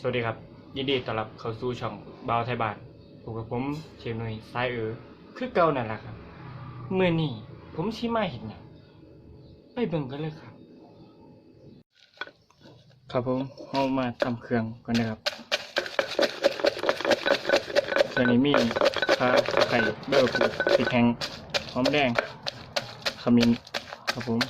สวัสดีครับ ยินดีต้อนรับเข้าสู่ช่องบาวไทยบ้านพบกับผมเชฟหนุ่ยสายเออคือเก่านั่นแหละครับเมื้อนี้ผมสิมาเห็นหยังไปเบิ่งกันเลยครับ ครับผมเฮามาทำเครื่องก่อนนะครับเครื่องนี้มีข่าไคร้ใบมะกรูดพริกแห้งหอมแดงขมิ้นครับผม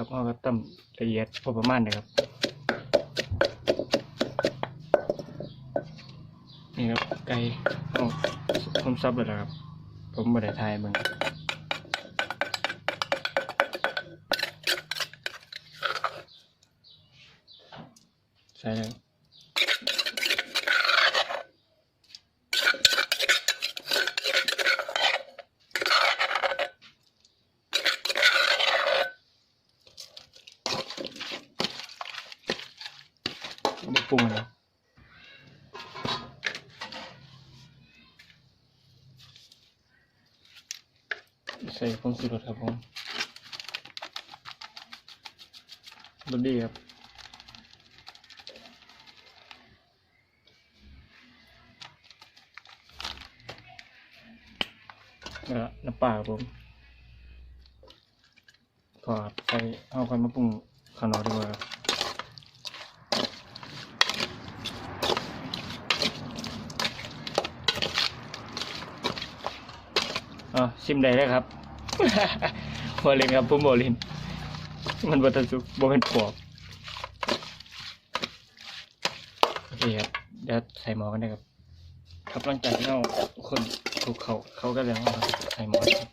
ครับเอาก็ต้มละเอียดพอประมาณนะครับนี่ครับไก่เอาผมซับเลยครับ ผมบ่ได้ทายมึงใช่เลยเอามา ปรุงเลยใส่ผงชูรสครับผมรสดีครับน้ำปลาครับผมพอครับใส่เอาค่อยมาปรุงข้างนอกดีกว่า ครับอะชิมได้เลยครับโมลินครับผมโมลิน มันบัตสุกบ่เป็นปอบโอเคครับเดี๋ยวใส่หมอกันนะครับครับหลังจากที่เราคนถูกเขาเขาก็แล้วครับใส่หมอครับ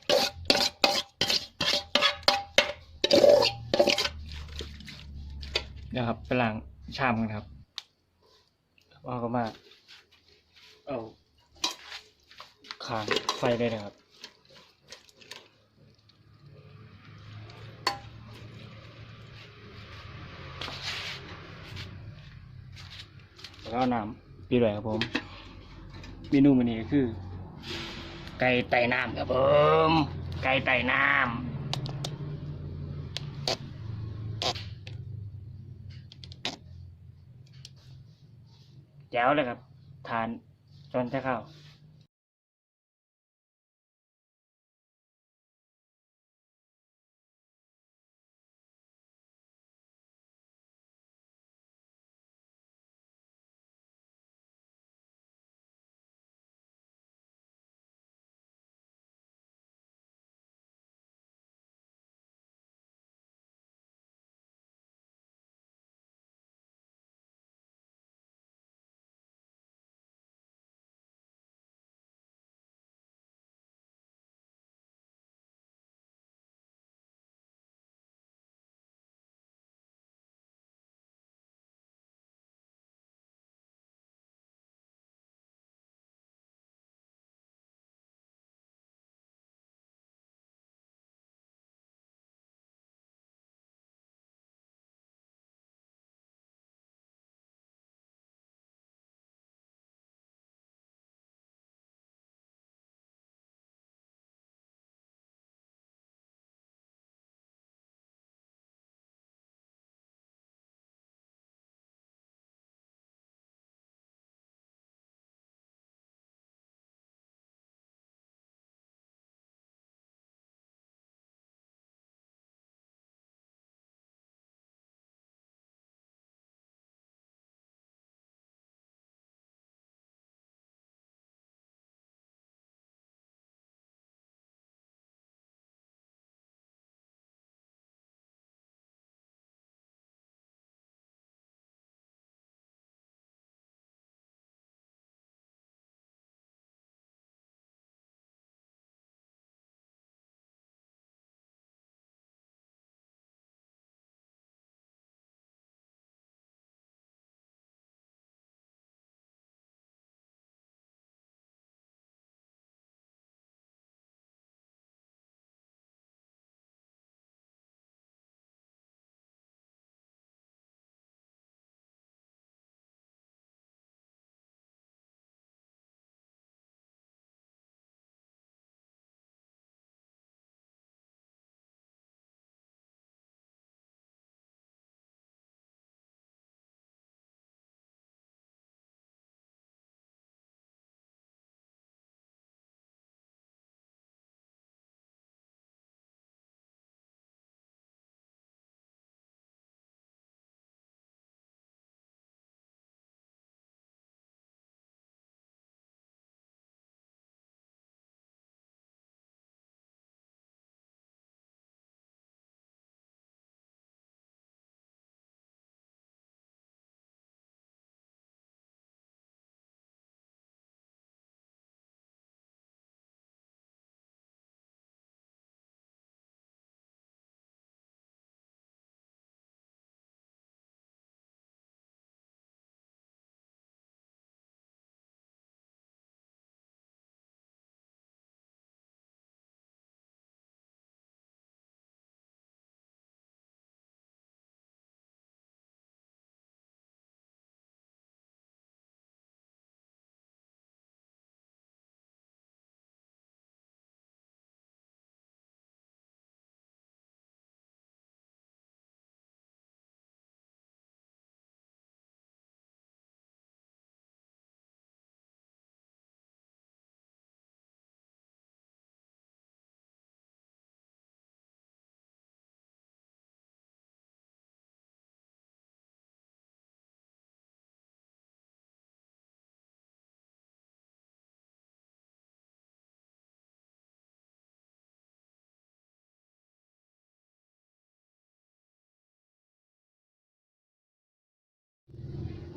เดี๋ยวครับไปล้างชามกันครับเอาก็มาเอาขางไฟได้เลยครับ แล้วก็น้ำปีด้วยครับผมเมนูมันนี้ก็คือ ไก่ไต่น้ำครับผม ไก่ไต่น้ำแจ๋วเลยครับ ทานจนจะเข้า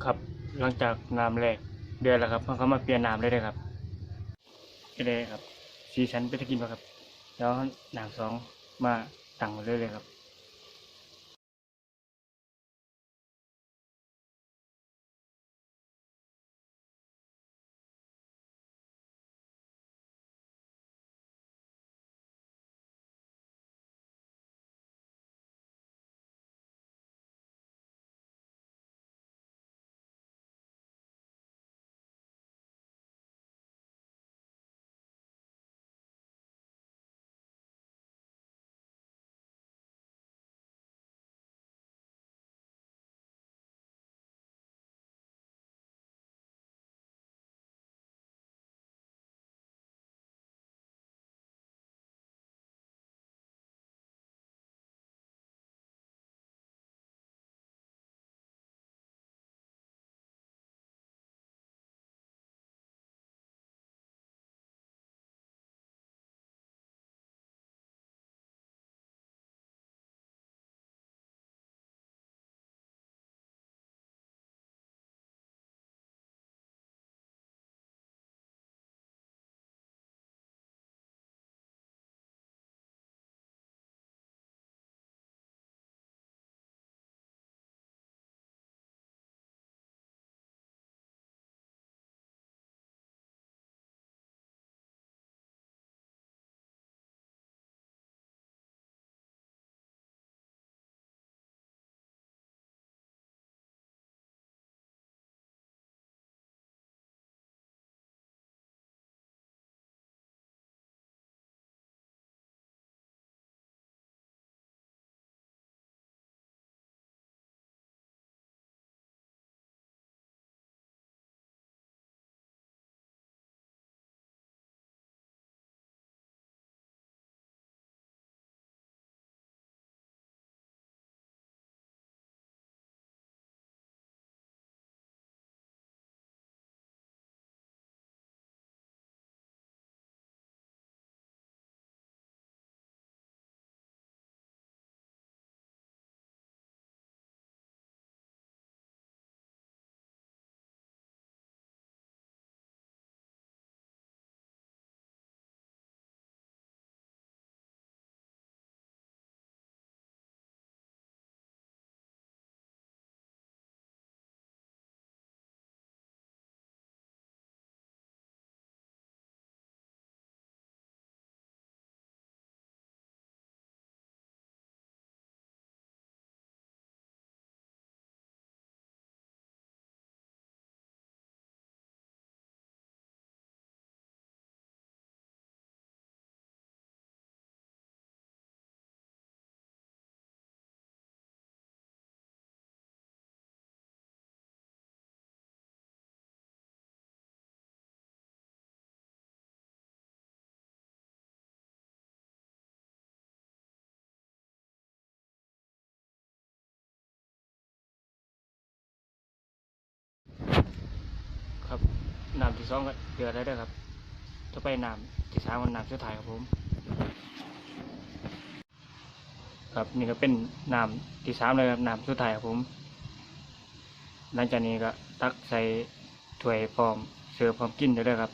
ครับ หลังจากน้ำแรกเดือนแล้วครับเขามาเปลี่ยนน้ำเลยเลยครับก็เลยครับสีชั้นไปตะกินมาครับ แล้วน้ำสองมาตั้งเลยเลยครับ ที่สองก็เดือดแล้วด้อครับจะไปน้ำที่สามก็น้ำสุดท้ายครับผม ครับนี่ก็เป็นน้ำที่สามเลยครับน้ำสุดท้ายครับผม หลังจากนี้ก็ตักใส่ถ้วยพร้อมเสิร์ฟพร้อมกินได้เลยครับ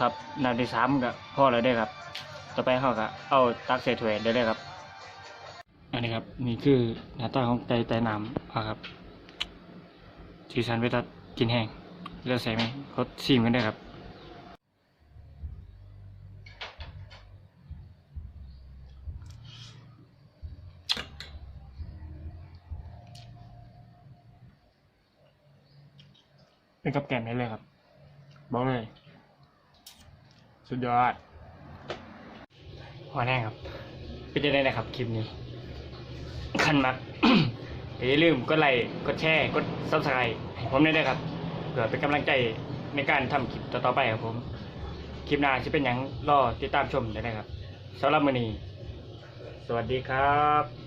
ครับน้ำที่สามก็พอแล้วได้ครับ ต่อไปเขาก็เอาตักใส่ถ้วยได้เลยครับ อันนี้ครับนี่คือหน้าตาของไก่ไต่น้ำอะครับสีสันไปตัดกินแห้งเลือกใส่ไหมเขาชิมกันได้ครับเป็นกับแกมได้เลยครับ บอกเลย สุดยอดหัวแน่ครับ เป็นยังไงนะครับคลิปนี้ คันมักอย่าลืมกดไลค์กดแชร์กดซับสไครต์ให้ผมได้ด้วยครับเพื่อเป็นกำลังใจในการทำคลิปต่อๆไปครับผม คลิปหน้าจะเป็นอย่างรอติดตามชมได้เลยครับสำหรับมือนี้ สวัสดีครับ